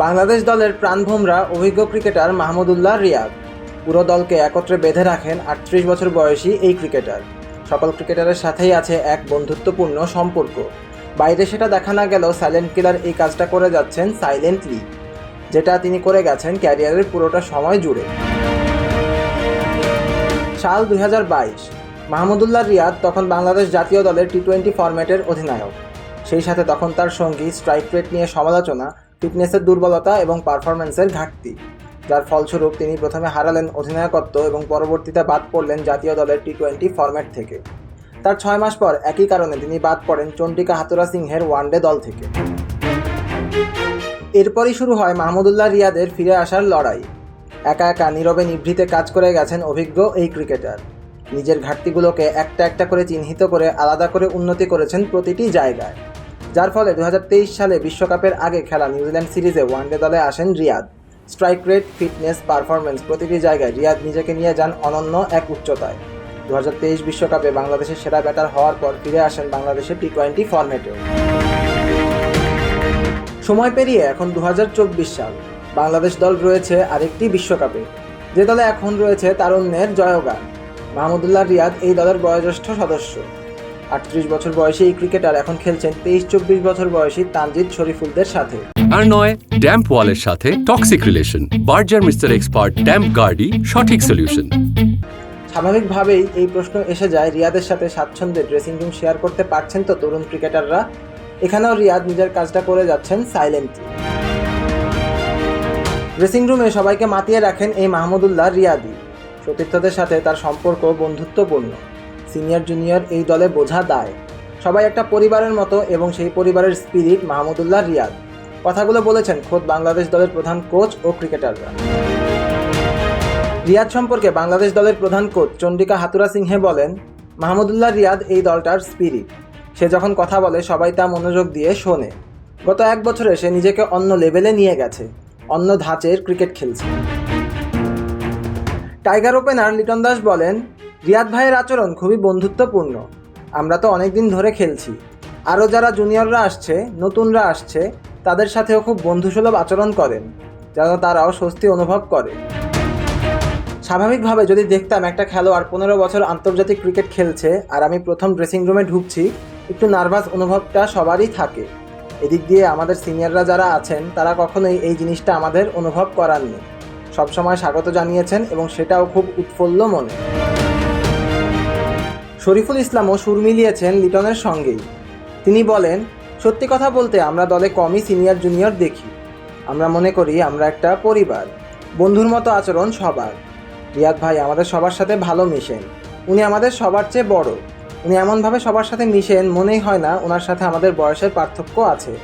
বাংলাদেশ দলের প্রাণভোমরা অভিজ্ঞ ক্রিকেটার মাহমুদুল্লাহ রিয়াদ। পুরো দলকে একত্রে বেঁধে রাখেন আটত্রিশ বছর বয়সী এই ক্রিকেটার। সকল ক্রিকেটারের সাথেই আছে এক বন্ধুত্বপূর্ণ সম্পর্ক। বাইরে সেটা দেখা না গেলেও সাইলেন্ট কিলার এই কাজটা করে যাচ্ছেন সাইলেন্টলি যেটা তিনি করে গেছেন ক্যারিয়ারের পুরোটা সময় জুড়ে। সাল দুই হাজার বাইশ, মাহমুদুল্লাহ রিয়াদ তখন বাংলাদেশ জাতীয় দলের টি টোয়েন্টি ফরম্যাটের অধিনায়ক। সেই সাথে তখন তার সঙ্গী স্ট্রাইক রেট নিয়ে সমালোচনা ফিটনেসের দুর্বলতা এবং পারফরম্যান্সের ঘাটতি, যার ফলস্বরূপ তিনি প্রথমে হারালেন অধিনায়কত্ব এবং পরবর্তীতে বাদ পড়লেন জাতীয় দলের টি টোয়েন্টি ফরম্যাট থেকে। তার ছয় মাস পর একই কারণে তিনি বাদ পড়েন চন্ডিকা হাতুরা সিংহের ওয়ানডে দল থেকে। এরপরই শুরু হয় মাহমুদুল্লাহ রিয়াদের ফিরে আসার লড়াই। একা একা নীরবে নিভৃতে কাজ করে গেছেন অভিজ্ঞ এই ক্রিকেটার। নিজের ঘাটতিগুলোকে একটা একটা করে চিহ্নিত করে আলাদা করে উন্নতি করেছেন প্রতিটি জায়গায়। যার ফলে দু হাজার তেইশ সালে বিশ্বকাপের আগে খেলা নিউজিল্যান্ড সিরিজে ওয়ানডে দলে আসেন Riyad. Strike rate, fitness performance প্রতিটি জায়গায় রিয়াদ নিজেকে নিয়ে যান অনন্য এক উচ্চতায়। দু বিশ্বকাপে বাংলাদেশের সেরা ব্যাটার হওয়ার পর ফিরে আসেন বাংলাদেশের টি টোয়েন্টি ফরম্যাটেও। সময় পেরিয়ে এখন দু হাজার চব্বিশ সাল। বাংলাদেশ দল রয়েছে আরেকটি বিশ্বকাপে। যে দলে এখন রয়েছে তারুণ্যের জয়গান। মাহমুদুল্লাহ রিয়াদ এই দলের বয়োজ্যেষ্ঠ সদস্য। আটত্রিশ বছর বয়সী এই ক্রিকেটার এখন খেলছেন তেইশ চব্বিশ বছর বয়সী তানজিদ শরীফুলদের সাথে। আর নয় ড্যাম্প ওয়ালের সাথে toxic relation Berger mister expert damp গার্ডই সঠিক সলিউশন স্বাভাবিকভাবেই এই প্রশ্ন এসে যায় রিয়াদের সাথে স্বাচ্ছন্দ্যে ড্রেসিং রুম শেয়ার করতে পারছেন তো তরুণ ক্রিকেটাররা? এখানেও রিয়াদ নিজের কাজটা করে যাচ্ছেন সাইলেন্টলি ড্রেসিং রুমে সবাইকে মাতিয়ে রাখেন এই মাহমুদুল্লাহ রিয়াদি। সতীর্থদের সাথে তার সম্পর্ক বন্ধুত্বপূর্ণ। সিনিয়র জুনিয়র এই দলে বোঝা দায়। সবাই একটা পরিবারের মতো এবং সেই পরিবারের স্পিরিট মাহমুদুল্লাহ রিয়াদ। কথাগুলো বলেছেন খোদ বাংলাদেশ দলের প্রধান কোচ ও ক্রিকেটাররা। রিয়াদ সম্পর্কে বাংলাদেশ দলের প্রধান কোচ চন্ডিকা হাতুরা সিংহে বলেন, মাহমুদুল্লাহ রিয়াদ এই দলটার স্পিরিট। সে যখন কথা বলে, সবাই তা মনোযোগ দিয়ে শোনে। গত এক বছরে সে নিজেকে অন্য লেভেলে নিয়ে গেছে, অন্য ধাঁচের ক্রিকেট খেলছে। টাইগার ওপেনার লিটন দাস বলেন রিয়াদ ভাইয়ের আচরণ খুবই বন্ধুত্বপূর্ণ। আমরা তো অনেকদিন ধরে খেলছি। আরও যারা জুনিয়ররা আসছে, নতুনরা আসছে, তাদের সাথেও খুব বন্ধুসুলভ আচরণ করেন যেন তারাও স্বস্তি অনুভব করে। স্বাভাবিকভাবে যদি দেখতাম একটা খেলোয়াড় পনেরো বছর আন্তর্জাতিক ক্রিকেট খেলছে আর আমি প্রথম ড্রেসিং রুমে ঢুকছি, একটু নার্ভাস অনুভবটা সবারই থাকে। এদিক দিয়ে আমাদের সিনিয়ররা যারা আছেন, তারা কখনোই এই জিনিসটা আমাদের অনুভব করাননি। সবসময় স্বাগত জানিয়েছেন এবং সেটাও খুব উৎফুল্ল মনে। শরীফুল ইসলামও সুর মিলিয়েছেন লিটনের সঙ্গেই। তিনি বলেন, সত্যি কথা বলতে আমরা দলে কমই সিনিয়র জুনিয়র দেখি। আমরা মনে করি আমরা একটা পরিবার, বন্ধুর মতো আচরণ সবার। রিয়াদ ভাই আমাদের সবার সাথে ভালো মিশেন। উনি আমাদের সবার চেয়ে বড়। উনি এমনভাবে সবার সাথে মিশেন মনেই হয় না ওনার সাথে আমাদের বয়সের পার্থক্য আছে।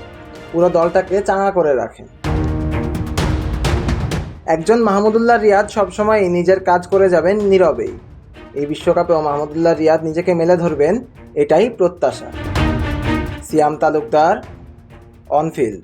পুরো দলটাকে চাঙা করে রাখেন। একজন মাহমুদুল্লাহ রিয়াদ সবসময় নিজের কাজ করে যাবেন নীরবেই। এই বিশ্বকাপেও মাহমুদুল্লাহ রিয়াদ নিজেকে মেলে ধরবেন এটাই প্রত্যাশা। Siam Talukdar on field.